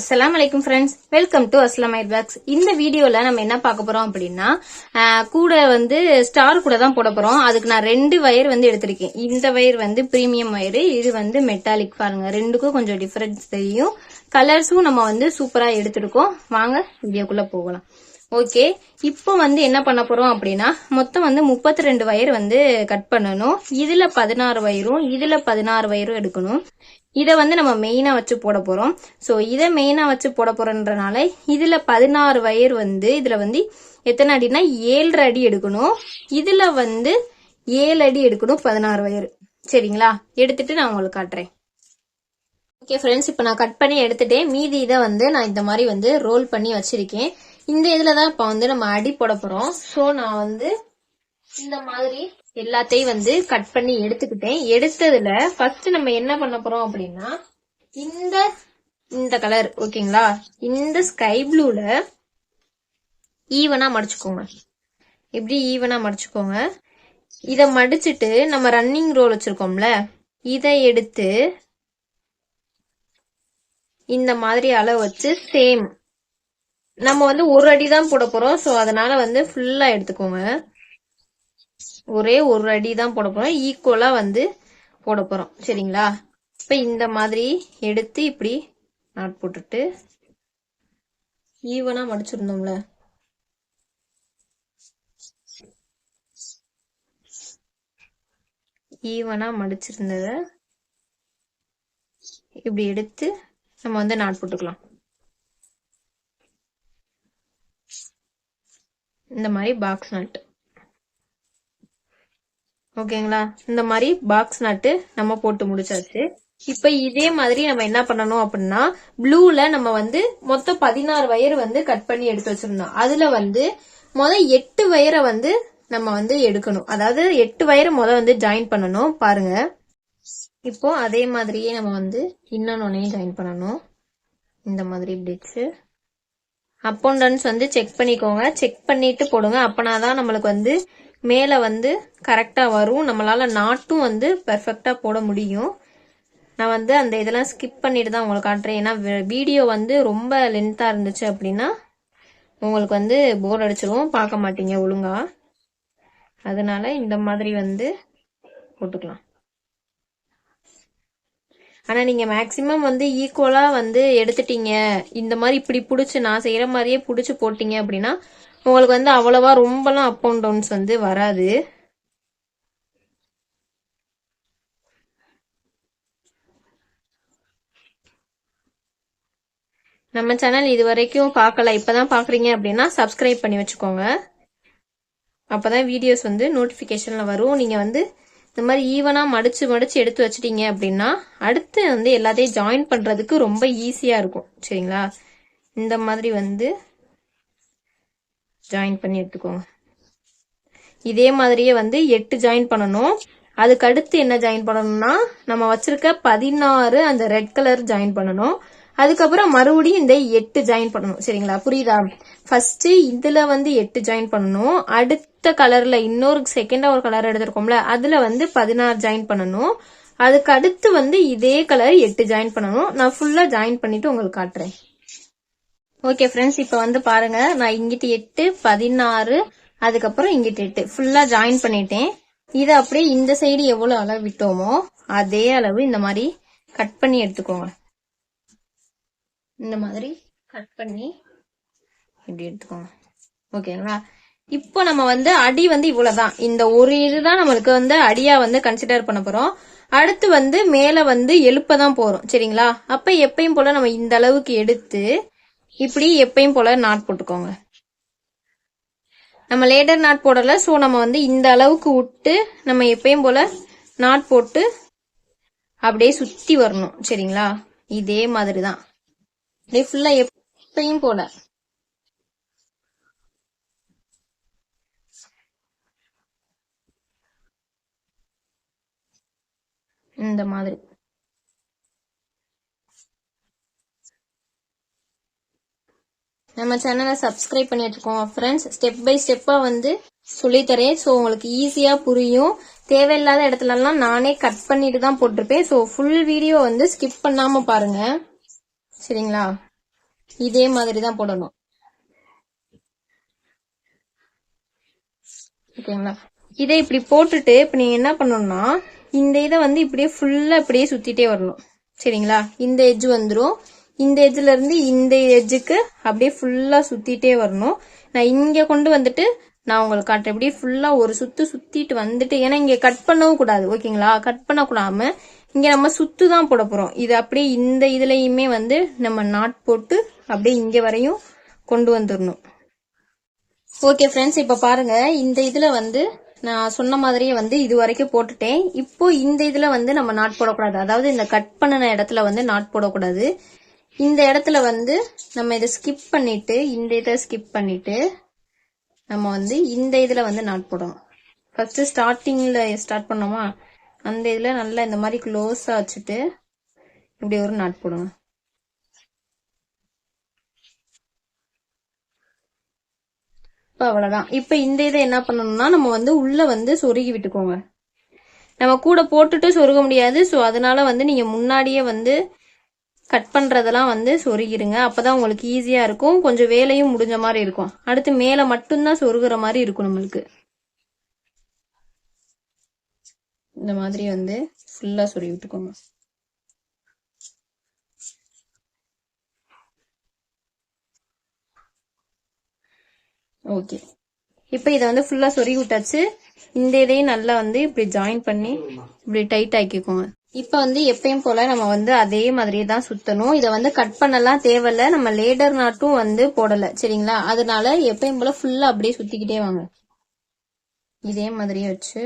அஸ்லாம் அலைக்கும் friends welcome to Aslam bakes இந்த வீடியோல நம்ம என்ன பார்க்க போறோம் அப்படின்னா கூட வந்து ஸ்டார் கூட தான் போட போறோம். அதுக்கு நான் ரெண்டு வயர் வந்து எடுத்திருக்கேன். இந்த வயர் வந்து பிரீமியம் வயர் இது வந்து மெட்டாலிக் பாருங்க. ரெண்டுக்கும் கொஞ்சம் டிஃபரன்ஸ் தெரியும். கலர்ஸும் நம்ம வந்து சூப்பரா எடுத்திருக்கோம். வாங்க வீடியோக்குள்ள போகலாம். ஓகே இப்போ வந்து என்ன பண்ண போறோம் அப்படின்னா மொத்தம் வந்து முப்பத்தி ரெண்டு வயர் வந்து கட் பண்ணணும். இதுல பதினாறு வயரும் இதுல பதினாறு வயரும் எடுக்கணும். இதை வந்து நம்ம மெயினாக வச்சு போட போகிறோம் ஸோ இதை மெயினாக வச்சு போட போறோன்றனால இதில் பதினாறு வயர் வந்து இதில் வந்து எத்தனை அடினா ஏழரை அடி எடுக்கணும். இதில் வந்து ஏழு அடி எடுக்கணும் பதினாறு வயர் சரிங்களா? எடுத்துட்டு நான் உங்களுக்கு காட்டுறேன். ஓகே ஃப்ரெண்ட்ஸ் இப்போ நான் கட் பண்ணி எடுத்துட்டேன். மீதி இதை வந்து நான் இந்த மாதிரி வந்து ரோல் பண்ணி வச்சிருக்கேன். இந்த இதில் தான் இப்போ வந்து நம்ம அடி போட போகிறோம் ஸோ நான் வந்து இந்த மாதிரி எல்லாத்தையும் வந்து கட் பண்ணி எடுத்துக்கிட்டேன். எடுத்ததுல ஃபர்ஸ்ட் நம்ம என்ன பண்ண போறோம் அப்படின்னா இந்த இந்த கலர் ஓகேங்களா இந்த ஸ்கை ப்ளூல ஈவனா மடிச்சுக்கோங்க. எப்படி ஈவனா மடிச்சுக்கோங்க? இத மடிச்சிட்டு நம்ம ரன்னிங் ரோல் வச்சிருக்கோம்ல இதை எடுத்து இந்த மாதிரி அளவு வச்சு சேம் நம்ம வந்து ஒரு அடி தான் போட போறோம். ஸோ அதனால வந்து ஃபுல்லா எடுத்துக்கோங்க. ஒரே ஒரு அடி தான் போட போறோம் ஈக்குவலா வந்து போட போறோம். சரிங்களா? இப்ப இந்த மாதிரி எடுத்து இப்படி நாட் போட்டுட்டு ஈவனா மடிச்சிருந்தோம்ல ஈவனா மடிச்சிருந்தத இப்படி எடுத்து நம்ம வந்து நாட் போட்டுக்கலாம். இந்த மாதிரி பாக்ஸ் நட்டு ஓகேங்களா? இந்த மாதிரி பாக்ஸ் நட்டு நம்ம போட்டு முடிச்சாச்சு. இப்ப இதே மாதிரி நம்ம என்ன பண்ணணும் அப்படின்னா ப்ளூல நம்ம வந்து மொத்தம் பதினாறு வயர் வந்து கட் பண்ணி எடுத்து வச்சிருந்தோம் அதுல வந்து முத எட்டு வயரை வந்து நம்ம வந்து எடுக்கணும். அதாவது எட்டு வயரை முத வந்து ஜாயின் பண்ணணும். பாருங்க. இப்போ அதே மாதிரியே நம்ம வந்து இன்னொன்னையும் ஜாயின் பண்ணணும். இந்த மாதிரி இப்படி அப்போண்டன்ஸ் அப் அண்ட் வந்து செக் பண்ணிக்கோங்க. செக் பண்ணிட்டு போடுங்க. அப்பனாதான் நம்மளுக்கு வந்து மேலே வந்து கரெக்டாக வரும். நம்மளால் நாட்டும் வந்து பெர்ஃபெக்டாக போட முடியும். நான் வந்து அந்த இதெல்லாம் ஸ்கிப் பண்ணிட்டு தான் உங்களுக்கு காட்டுறேன். ஏன்னா வீடியோ வந்து ரொம்ப லென்த்தாக இருந்துச்சு அப்படின்னா உங்களுக்கு வந்து போர் அடிச்சிடும் பார்க்க மாட்டீங்க ஒழுங்காக அதனால இந்த மாதிரி வந்து போட்டுக்கலாம். ஆனால் நீங்கள் மேக்ஸிமம் வந்து ஈக்குவலாக வந்து எடுத்துட்டீங்க. இந்த மாதிரி இப்படி பிடிச்சி நான் செய்கிற மாதிரியே பிடிச்சி போட்டிங்க அப்படின்னா உங்களுக்கு வந்து அவ்வளவா ரொம்பலாம் அப் அண்ட் டவுன்ஸ் வந்து வராது. நம்ம சேனல் இது வரைக்கும் பார்க்கல இப்போதான் பார்க்குறீங்க அப்படின்னா சப்ஸ்கிரைப் பண்ணி வச்சுக்கோங்க. அப்பதான் வீடியோஸ் வந்து நோட்டிஃபிகேஷனில் வரும். நீங்கள் வந்து இந்த மாதிரி ஈவனாக மடிச்சு மடிச்சு எடுத்து வச்சிட்டீங்க அப்படின்னா அடுத்து வந்து எல்லாத்தையும் ஜாயின் பண்ணுறதுக்கு ரொம்ப ஈஸியாக இருக்கும். சரிங்களா? இந்த மாதிரி வந்து ஜாயின் பண்ணி எடுத்துக்கோங்க இதே மாதிரியே வந்து எட்டு ஜாயின் பண்ணணும். அதுக்கு அடுத்து என்ன ஜாயின் பண்ணணும்னா நம்ம வச்சிருக்க பதினாறு அந்த ரெட் கலர் ஜாயின் பண்ணணும். அதுக்கப்புறம் மறுபடியும் இந்த எட்டு ஜாயின் பண்ணணும். சரிங்களா? புரியுதா? ஃபர்ஸ்ட் இதுல வந்து எட்டு ஜாயின் பண்ணணும். அடுத்த கலர்ல இன்னொரு செகண்டா ஒரு கலர் எடுத்திருக்கோம்ல அதுல வந்து பதினாறு ஜாயின் பண்ணணும். அதுக்கு அடுத்து வந்து இதே கலர் எட்டு ஜாயின் பண்ணணும். நான் ஃபுல்லா ஜாயின் பண்ணிட்டு உங்களுக்கு காட்டுறேன். ஓகே ஃப்ரெண்ட்ஸ் இப்போ வந்து பாருங்க. நான் இங்கிட்டு எட்டு பதினாறு அதுக்கப்புறம் இங்கிட்டு எட்டு. ஃபுல்லா ஜாயின் பண்ணிட்டேன். இதை அப்படியே இந்த சைடு எவ்வளவு அளவு விட்டோமோ அதே அளவு இந்த மாதிரி கட் பண்ணி எடுத்துக்கோங்க. இந்த மாதிரி கட் பண்ணி இப்படி எடுத்துக்கோங்க. ஓகேங்களா இப்போ நம்ம வந்து அடி வந்து இவ்வளவுதான். இந்த ஒரு இதுதான் நம்மளுக்கு வந்து அடியா வந்து கன்சிடர் பண்ண போறோம். அடுத்து வந்து மேல வந்து எழுப்ப தான் போறோம். சரிங்களா? அப்ப எப்பயும் போல நம்ம இந்த அளவுக்கு எடுத்து இப்படி எப்பயும் போல நாட் போட்டுக்கோங்க. நம்ம லேடர் நாட் போடல ஸோ நம்ம வந்து இந்த அளவுக்கு விட்டு நம்ம எப்பயும் போல நாட் போட்டு அப்படியே சுத்தி வரணும் சரிங்களா? இதே மாதிரி தான் அப்படியே ஃபுல்லா எப்பயும் போல. இந்த மாதிரி. நம்ம சேனலை சப்ஸ்கிரைப் பண்ணிட்டு இருக்கோம் ஃப்ரெண்ட்ஸ் ஸ்டெப் பை ஸ்டெப்பாக வந்து சொல்லித்தரேன் ஸோ உங்களுக்கு ஈஸியா புரியும். தேவையில்லாத இடத்துலலாம் நானே கட் பண்ணிட்டு தான் போட்டிருப்பேன். ஸோ ஃபுல் வீடியோ வந்து ஸ்கிப் பண்ணாம பாருங்க. சரிங்களா? இதே மாதிரி தான் போடணும். ஓகேங்களா? இதை இப்படி போட்டுட்டு இப்ப நீங்க என்ன பண்ணணும்னா இந்த இதை வந்து இப்படியே ஃபுல்லா இப்படியே சுத்திட்டே வரணும். சரிங்களா? இந்த எட்ஜ் வந்துரும். இந்த எஜ்ஜில் இருந்து இந்த எஜ்ஜுக்கு அப்படியே ஃபுல்லாக சுற்றிட்டே வரணும். நான் இங்கே கொண்டு வந்துட்டு நான் உங்களுக்கு காட்டுறேன். இப்படியே ஃபுல்லாக ஒரு சுற்று சுற்றிட்டு வந்துட்டு ஏன்னா இங்கே கட் பண்ணவும் கூடாது ஓகேங்களா? கட் பண்ணக்கூடாமல் இங்கே நம்ம சுத்து தான் போட போகிறோம் இது அப்படியே இந்த இதுலையுமே வந்து நம்ம நாட் போட்டு அப்படியே இங்கே வரையும் கொண்டு வந்துடணும் ஓகே ஃப்ரெண்ட்ஸ் இப்போ பாருங்க. இந்த இதில் வந்து நான் சொன்ன மாதிரியே வந்து இது வரைக்கும் போட்டுட்டேன். இப்போ இந்த இதில் வந்து நம்ம நாட் போடக்கூடாது. அதாவது இந்த கட் பண்ணின இடத்துல வந்து நாட் போடக்கூடாது. இந்த இடத்துல வந்து நம்ம இதை ஸ்கிப் பண்ணிட்டு இந்த இதை ஸ்கிப் பண்ணிட்டு நம்ம வந்து இந்த இதில் வந்து நாட் போடணும். ஃபர்ஸ்ட் ஸ்டார்டிங்கில் ஸ்டார்ட் பண்ணோமா அந்த இதில் நல்லா இந்த மாதிரி க்ளோஸாக வச்சுட்டு இப்படி ஒரு நாட் போடுங்க இப்போ அவ்வளோதான் இப்போ இந்த இதை என்ன பண்ணணும்னா நம்ம வந்து உள்ளே வந்து சொருகி விட்டுக்கோங்க. நம்ம கூட போட்டுட்டு சொருக முடியாது. ஸோ அதனால வந்து நீங்கள் முன்னாடியே வந்து கட் பண்ணுறதெல்லாம் வந்து சொருகிருங்க. அப்பதான் உங்களுக்கு ஈஸியாக இருக்கும். கொஞ்சம் வேலையும் முடிஞ்ச மாதிரி இருக்கும். அடுத்து மேலே மட்டும்தான் சொருகிற மாதிரி இருக்கும் நம்மளுக்கு. இந்த மாதிரி வந்து ஃபுல்லாக சொருகி விட்டுக்கோங்க. ஓகே இப்போ இதை வந்து ஃபுல்லாக சொருகி விட்டாச்சு. இந்த இதையும் நல்லா வந்து இப்படி ஜாயின் பண்ணி இப்படி டைட் ஆக்கிக்கோங்க. இப்போ வந்து எப்பயும் போல நம்ம வந்து அதே மாதிரியே தான் சுத்தணும். இதை வந்து கட் பண்ணலாம் தேவையில்ல. நம்ம லேடர் நாட்டும் வந்து போடல. சரிங்களா? அதனால எப்பயும் போல ஃபுல்லா அப்படியே சுத்திக்கிட்டே வாங்க. இதே மாதிரியே வச்சு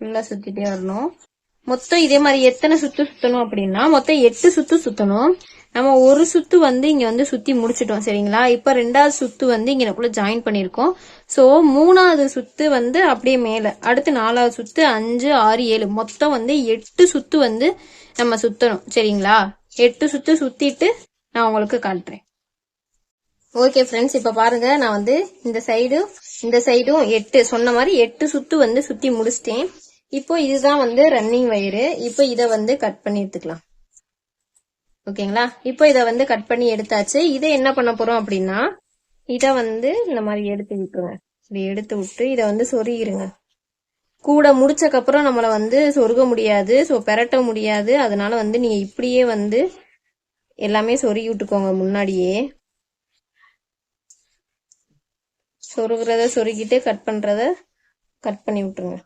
ஃபுல்லா சுத்திட்டே வரணும். மொத்தம் இதே மாதிரி எத்தனை சுத்து சுத்தணும் அப்படின்னா மொத்தம் எட்டு சுத்து சுத்தணும். நம்ம ஒரு சுத்து வந்து இங்க வந்து சுத்தி முடிச்சிட்டோம் சரிங்களா? இப்ப ரெண்டாவது சுத்து வந்து இங்க நமக்குள்ள ஜாயின் பண்ணிருக்கோம். சோ மூணாவது சுத்து வந்து அப்படியே மேல. அடுத்து நாலாவது சுத்து அஞ்சு ஆறு ஏழு. மொத்தம் வந்து எட்டு சுத்து வந்து நம்ம சுத்தணும் சரிங்களா? எட்டு சுத்து சுத்திட்டு நான் உங்களுக்கு காட்டுறேன். ஓகே ஃப்ரெண்ட்ஸ் இப்ப பாருங்க. நான் வந்து இந்த சைடு இந்த சைடும் எட்டு. சொன்ன மாதிரி எட்டு சுத்து வந்து சுத்தி முடிச்சிட்டேன். இப்போ இதுதான் வந்து ரன்னிங் வயரு இப்போ இதை வந்து கட் பண்ணி எடுத்துக்கலாம். ஓகேங்களா? இப்போ இதை வந்து கட் பண்ணி எடுத்தாச்சு. இதை என்ன பண்ண போறோம் அப்படின்னா இதை வந்து இந்த மாதிரி எடுத்து விட்டுருங்க. இப்படி எடுத்து விட்டு இதை வந்து சொருகிருங்க. கூட முடிச்சக்கப்புறம் நம்மளை வந்து சொருக முடியாது ஸோ பெரட்ட முடியாது. அதனால வந்து நீங்க இப்படியே வந்து எல்லாமே சொருகி விட்டுக்கோங்க முன்னாடியே. சொருகிறத சொருகிட்டு கட் பண்றத கட் பண்ணி விட்டுருங்க.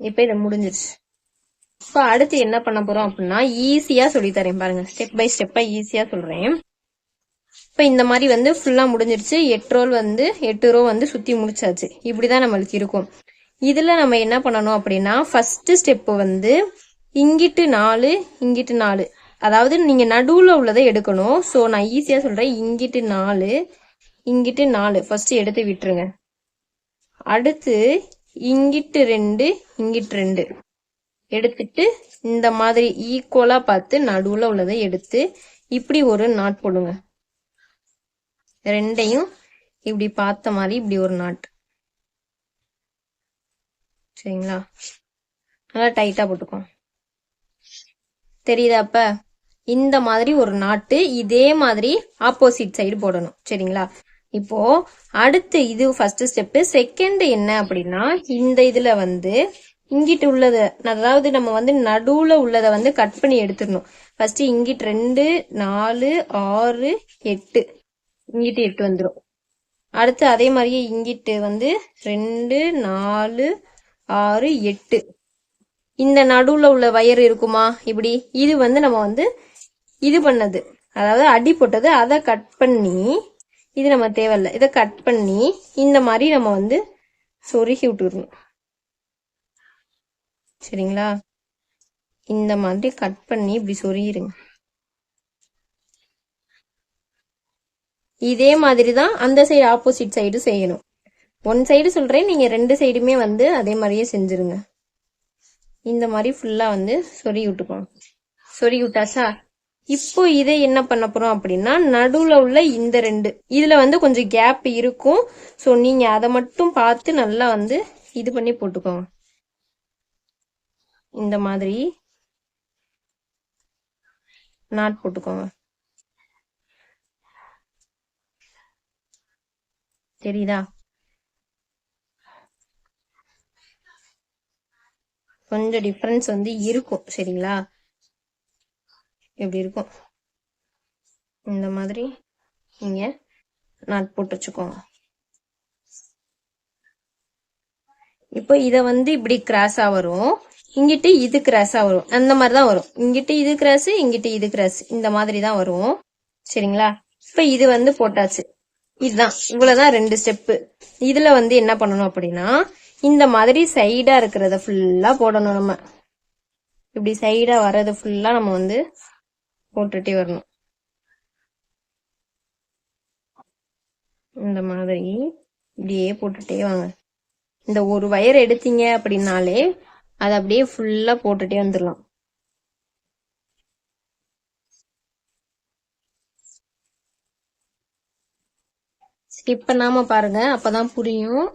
இப்போ இதை முடிஞ்சிருச்சு. இப்போ அடுத்து என்ன பண்ண போறோம் அப்படின்னா ஈஸியா சொல்லி தரேன் பாருங்க. ஸ்டெப் பை ஸ்டெப்பா ஈஸியா சொல்றேன். இப்போ இந்த மாதிரி வந்து ஃபுல்லா முடிஞ்சிருச்சு. எட்டு ரோல் வந்து எட்டு ரோ வந்து சுத்தி முடிச்சாச்சு. இப்படிதான் நம்மளுக்கு இருக்கும். இதுல நம்ம என்ன பண்ணணும் அப்படின்னா ஃபர்ஸ்ட் ஸ்டெப் வந்து இங்கிட்டு நாலு இங்கிட்டு நாலு. அதாவது நீங்க நடுவுல உள்ளதை எடுக்கணும். சோ நான் ஈஸியா சொல்றேன். இங்கிட்டு நாலு இங்கிட்டு நாலு. ஃபர்ஸ்ட் எடுத்து விட்டுருங்க. அடுத்து இங்கிட்டு ரெண்டு இங்கிட்டு ரெண்டு. எடுத்துட்டு இந்த மாதிரி ஈக்குவலா பார்த்து நடுவுல உள்ளதை எடுத்து இப்படி ஒரு நாட் போடுங்க. ரெண்டையும் இப்படி பார்த்த மாதிரி இப்படி ஒரு நாட் சரிங்களா? நல்லா டைட்டா போட்டுக்கோ. தெரியுதா அப்ப? இந்த மாதிரி ஒரு நாட்டு இதே மாதிரி ஆப்போசிட் சைடு போடணும். சரிங்களா? இப்போ அடுத்து இது ஃபர்ஸ்ட் ஸ்டெப் செகண்ட் என்ன அப்படின்னா இந்த இதுல வந்து இங்கிட்டு உள்ளத அதாவது நம்ம வந்து நடுவுல உள்ளத வந்து கட் பண்ணி எடுத்துடணும். ஃபர்ஸ்ட் இங்கிட்டு ரெண்டு நாலு ஆறு எட்டு. இங்கிட்டு எட்டு வந்துடும் அடுத்து அதே மாதிரியே இங்கிட்டு வந்து ரெண்டு நாலு ஆறு எட்டு. இந்த நடுவுல உள்ள வயர் இருக்குமா? இப்படி. இது வந்து நம்ம வந்து இது பண்ணது. அதாவது அடி போட்டது. அதை கட் பண்ணி இது நம்ம தேவையில்ல. இதை கட் பண்ணி இந்த மாதிரி நம்ம வந்து சொருகி விட்டுறணும் சரிங்களா? இந்த மாதிரி கட் பண்ணி இப்படி சொருகிருங்க. இதே மாதிரி தான் அந்த சைடு ஆப்போசிட் சைடு செய்யணும். ஒன் சைடு சொல்றேன் நீங்க ரெண்டு சைடுமே வந்து அதே மாதிரியே செஞ்சிருங்க. இந்த மாதிரி ஃபுல்லா வந்து சொறி விட்டுக்கோங்க. சொருகி விட்டாச்சா? இப்போ இதை என்ன பண்ண போறோம் அப்படின்னா நடுவுல உள்ள இந்த ரெண்டு இதுல வந்து கொஞ்சம் கேப் இருக்கும். ஸோ நீங்க அதை மட்டும் பார்த்து நல்லா வந்து இது பண்ணி போட்டுக்கோங்க. இந்த மாதிரி நாட் போட்டுக்கோங்க. தெரியுதா? கொஞ்சம் டிஃப்ரென்ஸ் வந்து இருக்கும் சரிங்களா? எப்படி இருக்கும்? இந்த மாதிரி நீங்க நாட் போட்டு வச்சுக்கோங்க. இப்போ இத வந்து இப்படி கிராஸா வரும். இங்கிட்டு இது கிராஸா வரும். அந்த மாதிரி தான் வரும். இங்கிட்டு இது கிராஸ் இங்கிட்டு இது கிராஸ் இந்த மாதிரி தான் வரும். சரிங்களா? இப்ப இது வந்து போட்டாச்சு. இதுதான். இவ்வளவுதான் ரெண்டு ஸ்டெப்பு இதுல வந்து என்ன பண்ணணும் அப்படின்னா இந்த மாதிரி சைடா இருக்கிறத ஃபுல்லா போடணும் நம்ம. இப்படி சைடா வர்றது ஃபுல்லா நம்ம வந்து போட்டுட்டே வரணும். இந்த மாதிரி இப்படியே போட்டுட்டே வாங்க. இந்த ஒரு வயர் எடுத்தீங்க அப்படின்னாலே அதை அப்படியே ஃபுல்லா போட்டுட்டே வந்துடலாம் ஸ்கிப் பண்ணாம பாருங்க அப்பதான் புரியும்.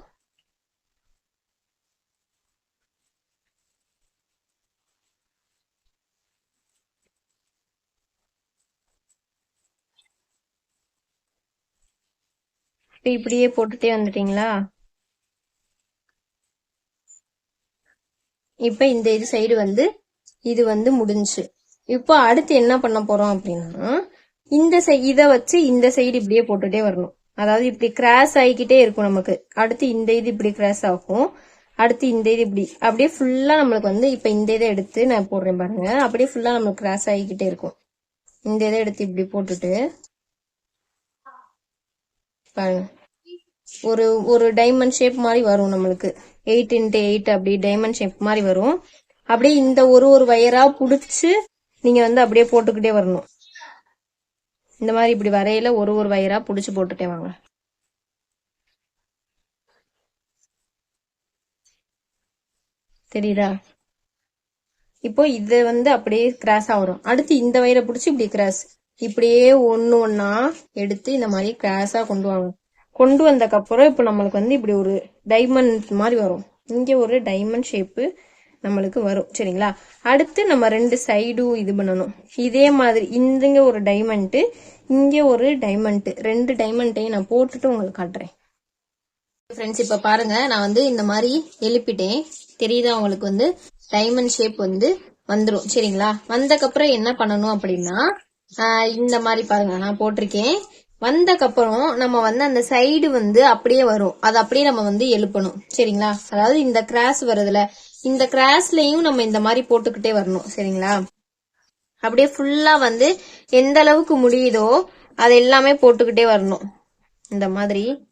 இப்படியே போட்டுட்டே வந்துட்டீங்களா? இப்ப இந்த இது சைடு வந்து இது வந்து முடிஞ்சுச்சு இப்போ அடுத்து என்ன பண்ண போறோம் அப்படின்னா இந்த சை- இதை வச்சு இந்த சைடு இப்படியே போட்டுட்டே வரணும். அதாவது இப்படி கிராஸ் ஆகிக்கிட்டே இருக்கும் நமக்கு. அடுத்து இந்த இது இப்படி கிராஸ் ஆகும். அடுத்து இந்த இது இப்படி. அப்படியே ஃபுல்லா நம்மளுக்கு வந்து இப்ப இந்த இதை எடுத்து நான் போடுறேன் பாருங்க. அப்படியே ஃபுல்லா நம்மளுக்கு கிராஸ் ஆகிக்கிட்டே இருக்கும். இந்த இதை எடுத்து இப்படி போட்டுட்டு பாருங்க. ஒரு ஒரு டைமண்ட் ஷேப் மாதிரி வரும் நம்மளுக்கு. எயிட் இன்ட்டு எயிட் அப்படி டைமண்ட் ஷேப் மாதிரி வரும். அப்படியே இந்த ஒரு ஒரு வயரா புடிச்சு நீங்க வந்து அப்படியே போட்டுக்கிட்டே வரணும். இந்த மாதிரி இப்படி வரையில ஒரு ஒரு வயரா புடிச்சு போட்டுட்டே வாங்க. தெரியுதா? இப்போ இது வந்து அப்படியே கிராஸ் வரும். அடுத்து இந்த வயரை பிடிச்சி இப்படி கிராஸ் இப்படியே ஒன்னு ஒன்னா எடுத்து இந்த மாதிரி கிராஸா கொண்டு வாங்க. கொண்டு வந்தக்கப்புறம் இப்போ நம்மளுக்கு வந்து இப்படி ஒரு டைமண்ட் மாதிரி வரும். இங்க ஒரு டைமண்ட் ஷேப்பு நம்மளுக்கு வரும். சரிங்களா? அடுத்து நம்ம ரெண்டு சைடும் இது பண்ணணும். இதே மாதிரி இந்தங்க ஒரு டைமண்ட்டு இங்கே ஒரு டைமண்ட்டு ரெண்டு டைமண்ட்டையும் நான் போட்டுட்டு உங்களுக்கு காட்டுறேன். ஃப்ரெண்ட்ஸ் இப்போ பாருங்க நான் வந்து இந்த மாதிரி எழுப்பிட்டேன். தெரியுதா உங்களுக்கு வந்து? டைமண்ட் ஷேப் வந்து வந்துரும். சரிங்களா? வந்தக்கப்புறம் என்ன பண்ணணும் அப்படின்னா ஆஹ் இந்த மாதிரி பாருங்க நான் போட்டிருக்கேன். வந்தக்கப்புறம் நம்ம வந்து அந்த சைடு வந்து அப்படியே வரும். அது அப்படியே நம்ம வந்து எழுப்பணும். சரிங்களா? அதாவது இந்த கிராஸ் வருதுல இந்த கிராஸ்லயும் நம்ம இந்த மாதிரி போட்டுக்கிட்டே வரணும். சரிங்களா? அப்படியே ஃபுல்லா வந்து எந்த அளவுக்கு முடியுதோ அது எல்லாமே போட்டுக்கிட்டே வரணும். இந்த மாதிரி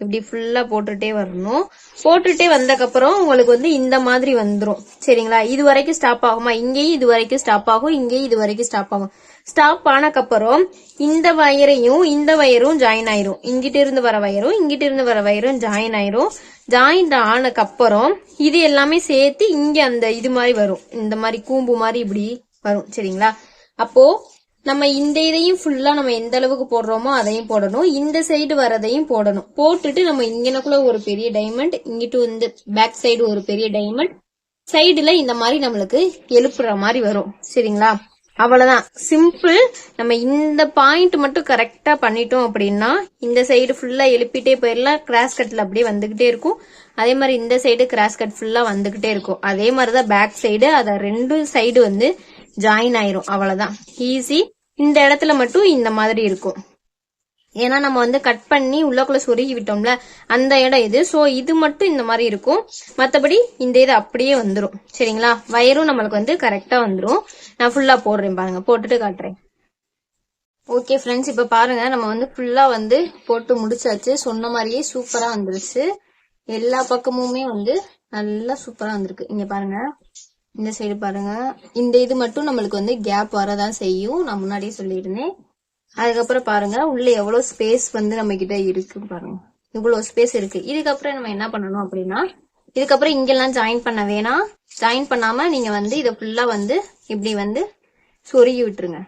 இப்படி ஃபுல்லா போட்டுட்டே வரணும். போட்டுட்டே வந்தக்கப்புறம் உங்களுக்கு வந்து இந்த மாதிரி வந்துரும். சரிங்களா? இது வரைக்கும் ஸ்டாப் ஆகுமா? இங்கேயும் இது வரைக்கும் ஸ்டாப் ஆகும் இங்கேயும் இது வரைக்கும் ஸ்டாப் ஆகும். ஸ்டாப் ஆனக்கப்புறம் இந்த வயரையும் இந்த வயரும் ஜாயின் ஆயிரும். இங்கிட்ட இருந்து வர வயரும் இங்கிட்ட இருந்து வர வயரும் ஜாயின் ஆயிரும். ஜாயின் ஆனக்கப்புறம் இது எல்லாமே சேர்த்து இங்க அந்த இது மாதிரி வரும். இந்த மாதிரி கூம்பு மாதிரி இப்படி வரும். சரிங்களா? அப்போ நம்ம இந்த இதையும் ஃபுல்லா நம்ம எந்த அளவுக்கு போடுறோமோ அதையும் போடணும். இந்த சைடு வரதையும் போடணும். போட்டுட்டு நம்ம இங்கனக்குள்ள ஒரு பெரிய டைமண்ட் இங்கிட்டு வந்து பேக் சைடு ஒரு பெரிய டைமண்ட் சைடுல இந்த மாதிரி நம்மளுக்கு எழுப்புற மாதிரி வரும். சரிங்களா? அவ்வளவுதான். சிம்பிள் நம்ம இந்த பாயிண்ட் மட்டும் கரெக்டா பண்ணிட்டோம் அப்படின்னா இந்த சைடு ஃபுல்லா எழுப்பிட்டே போயிடலாம் கிராஸ் கட்ல அப்படியே வந்துகிட்டே இருக்கும். அதே மாதிரி இந்த சைடு கிராஸ் கட் ஃபுல்லா வந்துகிட்டே இருக்கும். அதே மாதிரிதான் பேக் சைடு அத ரெண்டு சைடு வந்து ஜாயின் ஆயிரும். அவ்வளவுதான். ஈஸி இந்த இடத்துல மட்டும் இந்த மாதிரி இருக்கும். ஏன்னா நம்ம வந்து கட் பண்ணி உள்ளக்குள்ள சொருகி விட்டோம்ல அந்த இடம் இது. ஸோ இது மட்டும் இந்த மாதிரி இருக்கும். மற்றபடி இந்த இது அப்படியே வந்துடும் சரிங்களா? வயரும் நம்மளுக்கு வந்து கரெக்டாக வந்துடும் நான் ஃபுல்லாக போடுறேன் பாருங்க. போட்டுட்டு காட்டுறேன். ஓகே ஃப்ரெண்ட்ஸ் இப்போ பாருங்க. நம்ம வந்து ஃபுல்லாக வந்து போட்டு முடிச்சாச்சு. சொன்ன மாதிரியே சூப்பராக வந்துருச்சு. எல்லா பக்கமுமே வந்து நல்லா சூப்பராக வந்திருக்கு. இங்கே பாருங்க. இந்த சைடு பாருங்க. இந்த இது மட்டும் நம்மளுக்கு வந்து கேப் வரதான் செய்யும். நான் முன்னாடியே சொல்லியிருந்தேன். அதுக்கப்புறம் பாருங்க உள்ள எவ்வளவு ஸ்பேஸ் வந்து நம்ம கிட்ட இருக்கு பாருங்க. இவ்வளவு ஸ்பேஸ் இருக்கு. இதுக்கப்புறம் நம்ம என்ன பண்ணணும் அப்படின்னா இதுக்கப்புறம் இங்கெல்லாம் ஜாயின் பண்ண வேணாம். ஜாயின் பண்ணாம நீங்க வந்து இதை ஃபுல்லா வந்து இப்படி வந்து சொருகி விட்டுருங்க.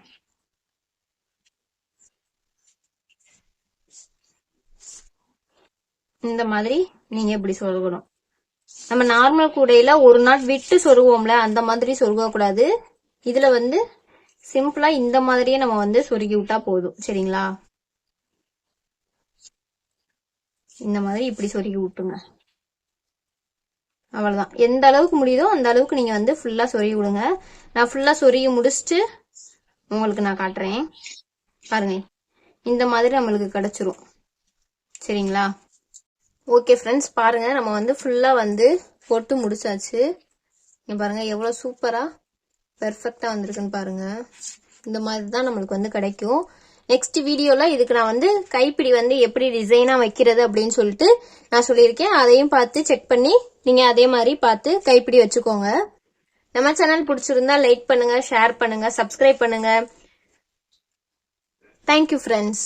இந்த மாதிரி நீங்க இப்படி சொருகணும். நம்ம நார்மல் கூடையில ஒரு நாள் விட்டு சொருகுவோம்ல அந்த மாதிரி சொருக கூடாது இதுல வந்து சிம்பிளா இந்த மாதிரியே நம்ம வந்து சொருகி விட்டா போதும். சரிங்களா? இந்த மாதிரி இப்படி சொருகி விட்டுங்க அவ்வளவுதான். எந்த அளவுக்கு முடியுதோ அந்த அளவுக்கு நீங்க வந்து ஃபுல்லா சொருகி விடுங்க. நான் ஃபுல்லா சொருகி முடிச்சுட்டு உங்களுக்கு நான் காட்டுறேன். பாருங்க. இந்த மாதிரி நம்மளுக்கு கிடைச்சிரும். சரிங்களா? ஓகே ஃப்ரெண்ட்ஸ் பாருங்க. நம்ம வந்து ஃபுல்லா வந்து பொட்டு முடிச்சாச்சு. இங்க பாருங்க. எவ்வளவு சூப்பரா பெர்ஃபெக்டாக வந்திருக்குன்னு பாருங்கள் இந்த மாதிரி தான் நம்மளுக்கு வந்து கிடைக்கும். நெக்ஸ்ட் வீடியோவில் இதுக்கு நான் வந்து கைப்பிடி வந்து எப்படி டிசைனாக வைக்கிறது அப்படின்னு சொல்லிட்டு நான் சொல்லியிருக்கேன். அதையும் பார்த்து செக் பண்ணி நீங்கள் அதே மாதிரி பார்த்து கைப்பிடி வச்சுக்கோங்க. நம்ம சேனல் பிடிச்சிருந்தா லைக் பண்ணுங்கள் ஷேர் பண்ணுங்கள் சப்ஸ்கிரைப் பண்ணுங்கள் தேங்க்யூ ஃப்ரெண்ட்ஸ்